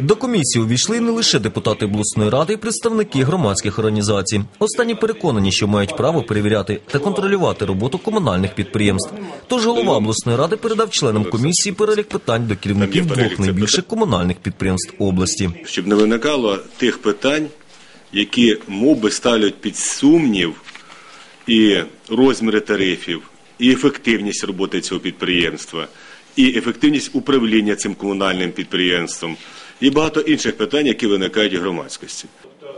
До комісії увійшли не лише депутати обласної ради, і представники громадських організацій. Останні переконані, що мають право перевіряти та контролювати роботу комунальних підприємств. Тож голова обласної ради передав членам комісії перелік питань до керівників двох найбільших комунальних підприємств області. щоб не виникало тих питань, які мов би ставлять під сумнів і розміри тарифів, і ефективність роботи цього підприємства, і ефективність управління цим комунальним підприємством, і багато інших питань, які виникають у громадськості.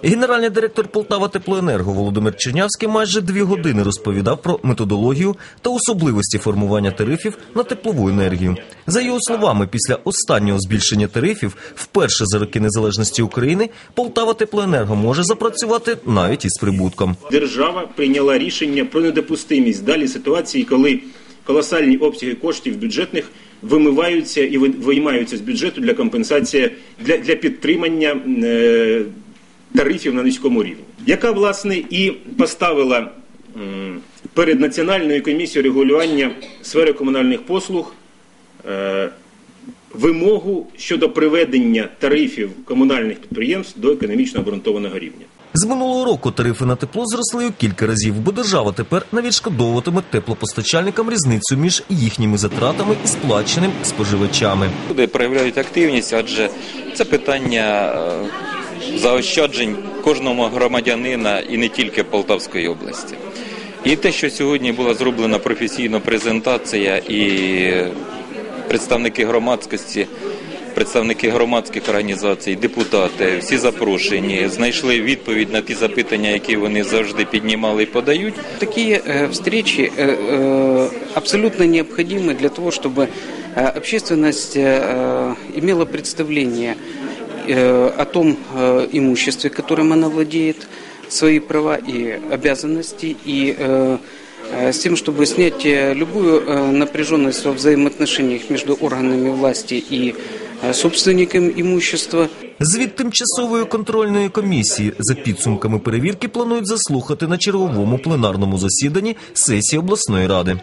Генеральний директор Полтава Теплоенерго Володимир Чернявський майже дві години розповідав про методологію та особливості формування тарифів на теплову енергію. За його словами, після останнього збільшення тарифів, вперше за роки незалежності України, Полтава Теплоенерго може запрацювати навіть із прибутком. держава прийняла рішення про недопустимість далі ситуації, коли колосальні обсяги коштів бюджетних вимиваються і ви- виймаються з бюджету для компенсації для, для підтримання е, тарифів на низькому рівні, яка власне і поставила м, перед національною комісією регулювання сфери комунальних послуг е, вимогу щодо приведення тарифів комунальних підприємств до економічно обґрунтованого рівня. З минулого року тарифи на тепло зросли у кілька разів, бо держава тепер не відшкодовуватиме теплопостачальникам різницю між їхніми затратами і сплаченим споживачами. Люди проявляють активність, адже це питання е, заощаджень кожного громадянина і не тільки Полтавської області. І те, що сьогодні була зроблена професійна презентація і представники громадськості, представники громадських організацій, депутати, всі запрошені, знайшли відповідь на ті запитання, які вони завжди піднімали і подають. Такие э, встречи э, э, абсолютно необходимы для того, чтобы э, общественность э, имела представление э, о том э, имуществе, которым она владеет, свои права и обязанности, и э, э, с тем, чтобы снять э, любую э, напряженность во взаимоотношениях между органами власти и э, імущества. Звіт тимчасової контрольної комісії за підсумками перевірки планують заслухати на черговому пленарному засіданні сесії обласної ради.